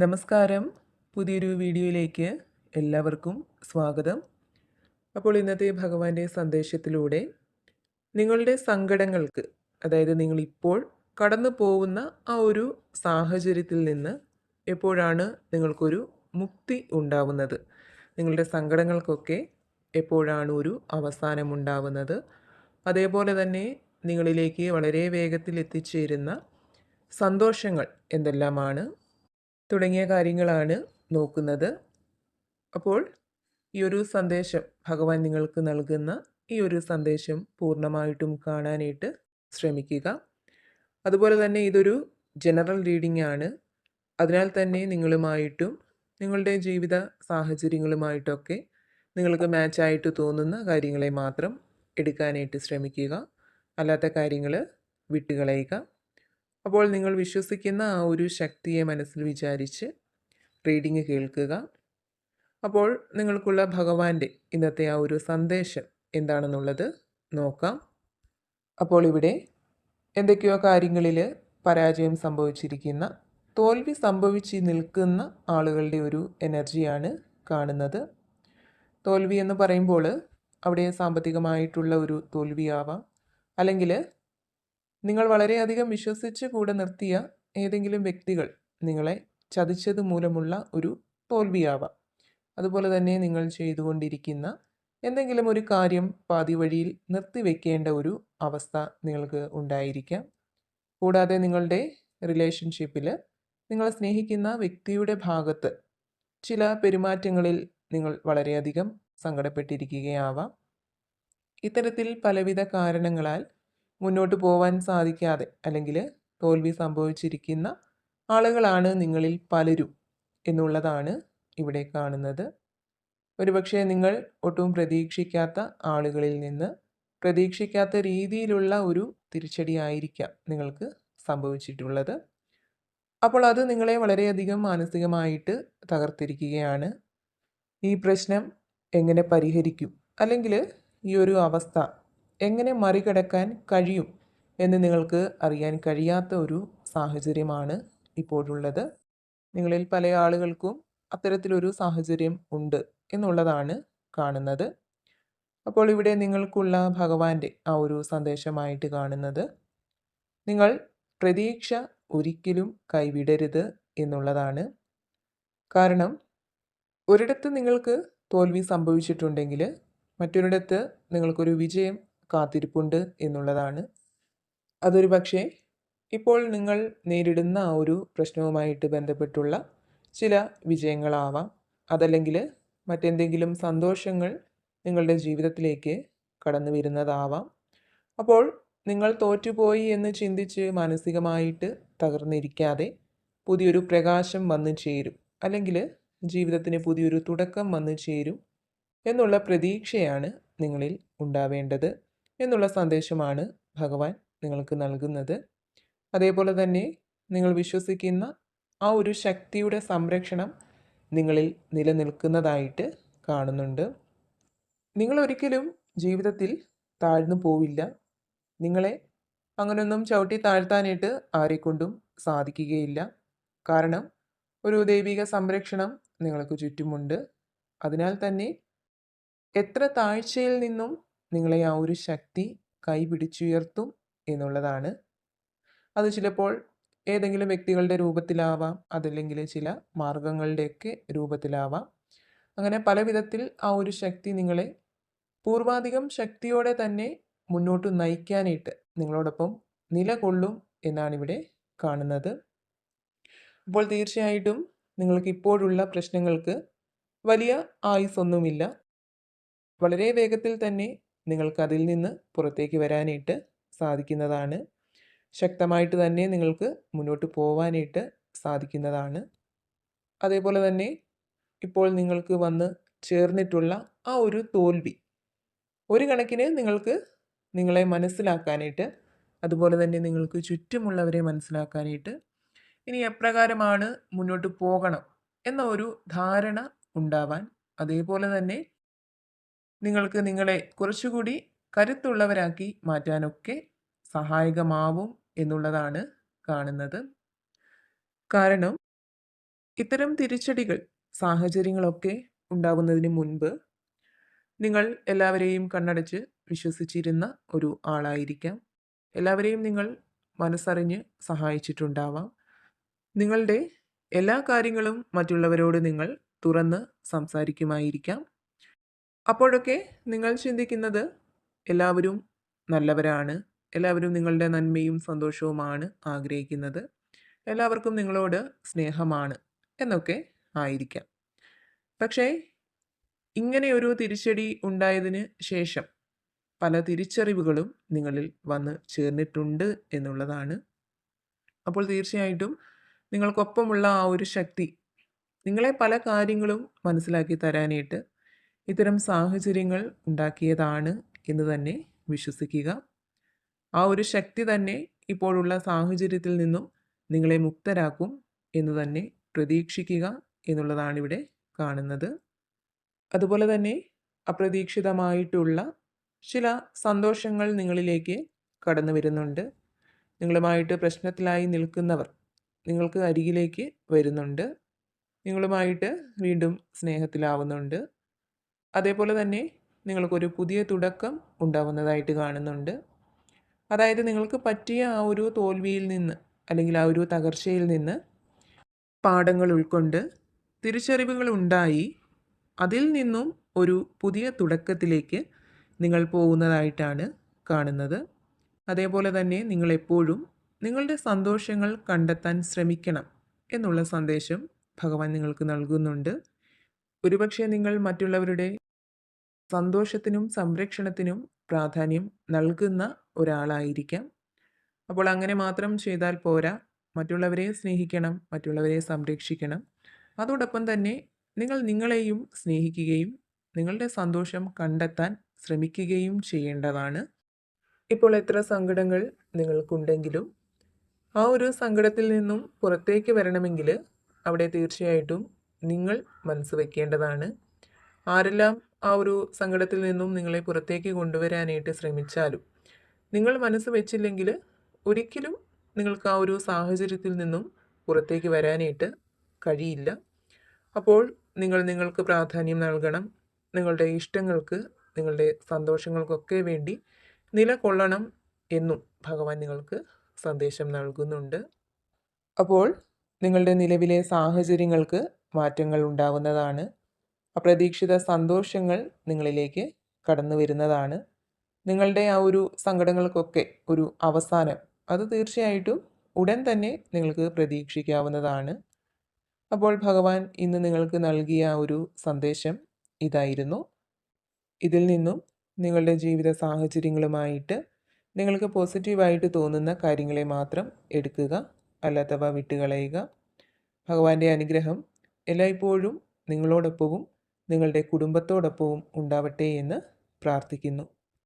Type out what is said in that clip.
നമസ്കാരം. പുതിയൊരു വീഡിയോയിലേക്ക് എല്ലാവർക്കും സ്വാഗതം. അപ്പോൾ ഇന്നത്തെ ഭഗവാന്റെ സന്ദേശത്തിലൂടെ നിങ്ങളുടെ സങ്കടങ്ങൾക്ക് അതായത് നിങ്ങളിപ്പോൾ കടന്നു പോകുന്ന ആ ഒരു സാഹചര്യത്തിൽ നിന്ന് എപ്പോഴാണ് നിങ്ങൾക്കൊരു മുക്തി ഉണ്ടാവുന്നത്? നിങ്ങളുടെ സങ്കടങ്ങൾക്കൊക്കെ എപ്പോഴാണ് ഒരു അവസാനമുണ്ടാവുന്നത്? അതേപോലെ തന്നെ നിങ്ങളിലേക്ക് വളരെ വേഗത്തിൽ എത്തിച്ചേരുന്ന സന്തോഷങ്ങൾ എന്തെല്ലാമാണ്? തുടങ്ങിയ കാര്യങ്ങളാണ് നോക്കുന്നത്. അപ്പോൾ ഈ ഒരു സന്ദേശം ഭഗവാൻ നിങ്ങൾക്ക് നൽകുന്ന ഈ ഒരു സന്ദേശം പൂർണമായിട്ടും കാണാനായിട്ട് ശ്രമിക്കുക. അതുപോലെ തന്നെ ഇതൊരു ജനറൽ റീഡിംഗ് ആണ്. അതിനാൽ തന്നെ നിങ്ങളുമായിട്ടും നിങ്ങളുടെ ജീവിത സാഹചര്യങ്ങളുമായിട്ടൊക്കെ നിങ്ങൾക്ക് മാച്ചായിട്ട് തോന്നുന്ന കാര്യങ്ങളെ മാത്രം എടുക്കാനായിട്ട് ശ്രമിക്കുക. അല്ലാത്ത കാര്യങ്ങൾ വിട്ടുകളയുക. അപ്പോൾ നിങ്ങൾ വിശ്വസിക്കുന്ന ആ ഒരു ശക്തിയെ മനസ്സിൽ വിചാരിച്ച് റീഡിങ് കേൾക്കുക. അപ്പോൾ നിങ്ങൾക്കുള്ള ഭഗവാന്റെ ഇന്നത്തെ ആ ഒരു സന്ദേശം എന്താണെന്നുള്ളത് നോക്കാം. അപ്പോൾ ഇവിടെ എന്തൊക്കെയോ കാര്യങ്ങളിൽ പരാജയം സംഭവിച്ചിരിക്കുന്ന തോൽവി സംഭവിച്ച് നിൽക്കുന്ന ആളുകളുടെ ഒരു എനർജിയാണ് കാണുന്നത്. തോൽവി എന്ന് പറയുമ്പോൾ അവിടെ സാമ്പത്തികമായിട്ടുള്ള ഒരു തോൽവിയാവാം അല്ലെങ്കിൽ നിങ്ങൾ വളരെയധികം വിശ്വസിച്ച് കൂടെ നിർത്തിയ ഏതെങ്കിലും വ്യക്തികൾ നിങ്ങളെ ചതിച്ചത് മൂലമുള്ള ഒരു തോൽവിയാവാം. അതുപോലെ തന്നെ നിങ്ങൾ ചെയ്തുകൊണ്ടിരിക്കുന്ന എന്തെങ്കിലും ഒരു കാര്യം പാതി വഴിയിൽ നിർത്തിവെക്കേണ്ട ഒരു അവസ്ഥ നിങ്ങൾക്ക് ഉണ്ടായിരിക്കാം. കൂടാതെ നിങ്ങളുടെ റിലേഷൻഷിപ്പിൽ നിങ്ങൾ സ്നേഹിക്കുന്ന വ്യക്തിയുടെ ഭാഗത്ത് ചില പെരുമാറ്റങ്ങളിൽ നിങ്ങൾ വളരെയധികം സങ്കടപ്പെട്ടിരിക്കുകയാവാം. ഇത്തരത്തിൽ പലവിധ കാരണങ്ങളാൽ മുന്നോട്ട് പോവാൻ സാധിക്കാതെ അല്ലെങ്കിൽ തോൽവി സംഭവിച്ചിരിക്കുന്ന ആളുകളാണ് നിങ്ങളിൽ പലരും എന്നുള്ളതാണ് ഇവിടെ കാണുന്നത്. ഒരുപക്ഷെ നിങ്ങൾ ഒട്ടും പ്രതീക്ഷിക്കാത്ത ആളുകളിൽ നിന്ന് പ്രതീക്ഷിക്കാത്ത രീതിയിലുള്ള ഒരു തിരിച്ചടി ആയിരിക്കാം നിങ്ങൾക്ക് സംഭവിച്ചിട്ടുള്ളത്. അപ്പോൾ അത് നിങ്ങളെ വളരെയധികം മാനസികമായിട്ട് തകർത്തിരിക്കുകയാണ്. ഈ പ്രശ്നം എങ്ങനെ പരിഹരിക്കും? അല്ലെങ്കിൽ ഈ ഒരു അവസ്ഥ എങ്ങനെ മറികടക്കാൻ കഴിയും എന്ന് നിങ്ങൾക്ക് അറിയാൻ കഴിയാത്ത ഒരു സാഹചര്യമാണ് ഇപ്പോഴുള്ളത്. നിങ്ങളിൽ പല ആളുകൾക്കും അത്തരത്തിലൊരു സാഹചര്യം ഉണ്ട് എന്നുള്ളതാണ് കാണുന്നത്. അപ്പോൾ ഇവിടെ നിങ്ങൾക്കുള്ള ഭഗവാന്റെ ആ ഒരു സന്ദേശമായിട്ട് കാണുന്നത്. നിങ്ങൾ പ്രതീക്ഷ ഒരിക്കലും കൈവിടരുത് എന്നുള്ളതാണ്. കാരണം ഒരിടത്ത് നിങ്ങൾക്ക് തോൽവി സംഭവിച്ചിട്ടുണ്ടെങ്കിൽ മറ്റൊരിടത്ത് നിങ്ങൾക്കൊരു വിജയം കാത്തിരിപ്പുണ്ട് എന്നുള്ളതാണ്. അതൊരു പക്ഷേ ഇപ്പോൾ നിങ്ങൾ നേരിടുന്ന ആ ഒരു പ്രശ്നവുമായിട്ട് ബന്ധപ്പെട്ടുള്ള ചില വിജയങ്ങളാവാം. അതല്ലെങ്കിൽ മറ്റെന്തെങ്കിലും സന്തോഷങ്ങൾ നിങ്ങളുടെ ജീവിതത്തിലേക്ക് കടന്നു വരുന്നതാവാം. അപ്പോൾ നിങ്ങൾ തോറ്റുപോയി എന്ന് ചിന്തിച്ച് മാനസികമായിട്ട് തകർന്നിരിക്കാതെ പുതിയൊരു പ്രകാശം വന്നു ചേരും. അല്ലെങ്കിൽ ജീവിതത്തിന് പുതിയൊരു തുടക്കം വന്നു ചേരും എന്നുള്ള പ്രതീക്ഷയാണ് നിങ്ങളിൽ ഉണ്ടാവേണ്ടത്. എന്നുള്ള സന്ദേശമാണ് ഭഗവാൻ നിങ്ങൾക്ക് നൽകുന്നത്. അതേപോലെ തന്നെ നിങ്ങൾ വിശ്വസിക്കുന്ന ആ ഒരു ശക്തിയുടെ സംരക്ഷണം നിങ്ങളിൽ നിലനിൽക്കുന്നതായിട്ട് കാണുന്നുണ്ട്. നിങ്ങൾ ഒരിക്കലും ജീവിതത്തിൽ താഴ്ന്നു പോവില്ല. നിങ്ങളെ അങ്ങനൊന്നും ചവിട്ടി താഴ്ത്താനായിട്ട് ആരെക്കൊണ്ടും സാധിക്കുകയില്ല. കാരണം ഒരു ദൈവിക സംരക്ഷണം നിങ്ങൾക്ക് ചുറ്റുമുണ്ട്. അതിനാൽ തന്നെ എത്ര താഴ്ചയിൽ നിന്നും നിങ്ങളെ ആ ഒരു ശക്തി കൈപിടിച്ചുയർത്തും എന്നുള്ളതാണ്. അത് ചിലപ്പോൾ ഏതെങ്കിലും വ്യക്തികളുടെ രൂപത്തിലാവാം അതല്ലെങ്കിൽ ചില മാർഗങ്ങളുടെയൊക്കെ രൂപത്തിലാവാം. അങ്ങനെ പല വിധത്തിൽ ആ ഒരു ശക്തി നിങ്ങളെ പൂർവാധികം ശക്തിയോടെ തന്നെ മുന്നോട്ട് നയിക്കാനായിട്ട് നിങ്ങളോടൊപ്പം നിലകൊള്ളും എന്നാണ് ഇവിടെ കാണുന്നത്. അപ്പോൾ തീർച്ചയായിട്ടും നിങ്ങൾക്ക് ഇപ്പോഴുള്ള പ്രശ്നങ്ങൾക്ക് വലിയ ആയുസൊന്നുമില്ല വളരെ വേഗത്തിൽ തന്നെ നിങ്ങൾക്ക് അതിൽ നിന്ന് പുറത്തേക്ക് വരാനായിട്ട് സാധിക്കുന്നതാണ്. ശക്തമായിട്ട് തന്നെ നിങ്ങൾക്ക് മുന്നോട്ട് പോവാനായിട്ട് സാധിക്കുന്നതാണ്. അതേപോലെ തന്നെ ഇപ്പോൾ നിങ്ങൾക്ക് വന്ന് ചേർന്നിട്ടുള്ള ആ ഒരു തോൽവി ഒരു കണക്കിന് നിങ്ങൾക്ക് നിങ്ങളെ മനസ്സിലാക്കാനായിട്ട് അതുപോലെ തന്നെ നിങ്ങൾക്ക് ചുറ്റുമുള്ളവരെ മനസ്സിലാക്കാനായിട്ട് ഇനി എപ്രകാരമാണ് മുന്നോട്ട് പോകണം എന്ന ഒരു ധാരണ ഉണ്ടാവാൻ അതേപോലെ തന്നെ നിങ്ങൾക്ക് നിങ്ങളെ കുറച്ചുകൂടി കരുത്തുള്ളവരാക്കി മാറ്റാനൊക്കെ സഹായകമാവും എന്നുള്ളതാണ് കാണുന്നത്. കാരണം ഇത്തരം തിരിച്ചടികൾ സാഹചര്യങ്ങളൊക്കെ ഉണ്ടാകുന്നതിന് മുൻപ് നിങ്ങൾ എല്ലാവരെയും കണ്ണടച്ച് വിശ്വസിച്ചിരുന്ന ഒരു ആളായിരിക്കാം. എല്ലാവരെയും നിങ്ങൾ മനസ്സറിഞ്ഞ് സഹായിച്ചിട്ടുണ്ടാവാം. നിങ്ങളുടെ എല്ലാ കാര്യങ്ങളും മറ്റുള്ളവരോട് നിങ്ങൾ തുറന്ന് സംസാരിക്കുമായിരിക്കാം. അപ്പോഴൊക്കെ നിങ്ങൾ ചിന്തിക്കുന്നത് എല്ലാവരും നല്ലവരാണ് എല്ലാവരും നിങ്ങളുടെ നന്മയും സന്തോഷവുമാണ് ആഗ്രഹിക്കുന്നത് എല്ലാവർക്കും നിങ്ങളോട് സ്നേഹമാണ് എന്നൊക്കെ ആയിരിക്കാം. പക്ഷേ ഇങ്ങനെ ഒരു തിരിച്ചടി ഉണ്ടായതിന് ശേഷം പല തിരിച്ചറിവുകളും നിങ്ങളിൽ വന്ന് ചേർന്നിട്ടുണ്ട് എന്നുള്ളതാണ്. അപ്പോൾ തീർച്ചയായിട്ടും നിങ്ങൾക്കൊപ്പമുള്ള ആ ഒരു ശക്തി നിങ്ങളെ പല കാര്യങ്ങളും മനസ്സിലാക്കി തരാനായിട്ട് ഇത്തരം സാഹചര്യങ്ങൾ ഉണ്ടാക്കിയതാണ് എന്ന് തന്നെ വിശ്വസിക്കുക. ആ ഒരു ശക്തി തന്നെ ഇപ്പോഴുള്ള സാഹചര്യത്തിൽ നിന്നും നിങ്ങളെ മുക്തരാക്കും എന്ന് തന്നെ പ്രതീക്ഷിക്കുക എന്നുള്ളതാണ് ഇവിടെ കാണുന്നത്. അതുപോലെ തന്നെ അപ്രതീക്ഷിതമായിട്ടുള്ള ചില സന്തോഷങ്ങൾ നിങ്ങളിലേക്ക് കടന്നു വരുന്നുണ്ട്. നിങ്ങളുമായിട്ട് പ്രശ്നത്തിലായി നിൽക്കുന്നവർ നിങ്ങൾക്ക് അരികിലേക്ക് വരുന്നുണ്ട്. നിങ്ങളുമായിട്ട് വീണ്ടും സ്നേഹത്തിലാവുന്നുണ്ട്. അതേപോലെ തന്നെ നിങ്ങൾക്കൊരു പുതിയ തുടക്കം ഉണ്ടാവുന്നതായിട്ട് കാണുന്നുണ്ട്. അതായത് നിങ്ങൾക്ക് പറ്റിയ ആ ഒരു തോൽവിയിൽ നിന്ന് അല്ലെങ്കിൽ ആ ഒരു തകർച്ചയിൽ നിന്ന് പാഠങ്ങൾ ഉൾക്കൊണ്ട് തിരിച്ചറിവുകൾ ഉണ്ടായി അതിൽ നിന്നും ഒരു പുതിയ തുടക്കത്തിലേക്ക് നിങ്ങൾ പോകുന്നതായിട്ടാണ് കാണുന്നത്. അതേപോലെ തന്നെ നിങ്ങൾ എപ്പോഴും നിങ്ങളുടെ സന്തോഷങ്ങൾ കണ്ടെത്താൻ ശ്രമിക്കണം എന്നുള്ള സന്ദേശം ഭഗവാൻ നിങ്ങൾക്ക് നൽകുന്നുണ്ട്. ഒരുപക്ഷെ നിങ്ങൾ മറ്റുള്ളവരുടെ സന്തോഷത്തിനും സംരക്ഷണത്തിനും പ്രാധാന്യം നൽകുന്ന ഒരാളായിരിക്കാം. അപ്പോൾ അങ്ങനെ മാത്രം ചെയ്താൽ പോരാ. മറ്റുള്ളവരെ സ്നേഹിക്കണം മറ്റുള്ളവരെ സംരക്ഷിക്കണം. അതോടൊപ്പം തന്നെ നിങ്ങൾ നിങ്ങളെയും സ്നേഹിക്കുകയും നിങ്ങളുടെ സന്തോഷം കണ്ടെത്താൻ ശ്രമിക്കുകയും ചെയ്യേണ്ടതാണ്. ഇപ്പോൾ എത്ര സങ്കടങ്ങൾ നിങ്ങൾക്കുണ്ടെങ്കിലും ആ ഒരു സങ്കടത്തിൽ നിന്നും പുറത്തേക്ക് വരണമെങ്കിൽ അവിടെ തീർച്ചയായിട്ടും നിങ്ങൾ മനസ്സ് വയ്ക്കേണ്ടതാണ് ആരെല്ലാം ആ ഒരു സങ്കടത്തിൽ നിന്നും നിങ്ങളെ പുറത്തേക്ക് കൊണ്ടുവരാനായിട്ട് ശ്രമിച്ചാലും നിങ്ങൾ മനസ്സ് വെച്ചില്ലെങ്കിൽ ഒരിക്കലും നിങ്ങൾക്ക് ആ ഒരു സാഹചര്യത്തിൽ നിന്നും പുറത്തേക്ക് വരാനായിട്ട് കഴിയില്ല. അപ്പോൾ നിങ്ങൾ നിങ്ങൾക്ക് പ്രാധാന്യം നൽകണം. നിങ്ങളുടെ ഇഷ്ടങ്ങൾക്ക് നിങ്ങളുടെ സന്തോഷങ്ങൾക്കൊക്കെ വേണ്ടി നിലകൊള്ളണം എന്നും ഭഗവാൻ നിങ്ങൾക്ക് സന്ദേശം നൽകുന്നുണ്ട്. അപ്പോൾ നിങ്ങളുടെ നിലവിലെ സാഹചര്യങ്ങൾക്ക് മാറ്റങ്ങൾ ഉണ്ടാവുന്നതാണ് അപ്രതീക്ഷിത സന്തോഷങ്ങൾ നിങ്ങളിലേക്ക് കടന്നു വരുന്നതാണ്. നിങ്ങളുടെ ആ ഒരു സങ്കടങ്ങൾക്കൊക്കെ ഒരു അവസാനം അത് തീർച്ചയായിട്ടും ഉടൻ തന്നെ നിങ്ങൾക്ക് പ്രതീക്ഷിക്കാവുന്നതാണ്. അപ്പോൾ ഭഗവാൻ ഇന്ന് നിങ്ങൾക്ക് നൽകിയ ഒരു സന്ദേശം ഇതായിരുന്നു. ഇതിൽ നിന്നും നിങ്ങളുടെ ജീവിത സാഹചര്യങ്ങളുമായിട്ട് നിങ്ങൾക്ക് പോസിറ്റീവായിട്ട് തോന്നുന്ന കാര്യങ്ങളെ മാത്രം എടുക്കുക അല്ലാത്തവ വിട്ടുകളയുക. ഭഗവാന്റെ അനുഗ്രഹം എല്ലായ്പ്പോഴും നിങ്ങളോടൊപ്പവും നിങ്ങളുടെ കുടുംബത്തോടൊപ്പവും ഉണ്ടാവട്ടെ എന്ന് പ്രാർത്ഥിക്കുന്നു.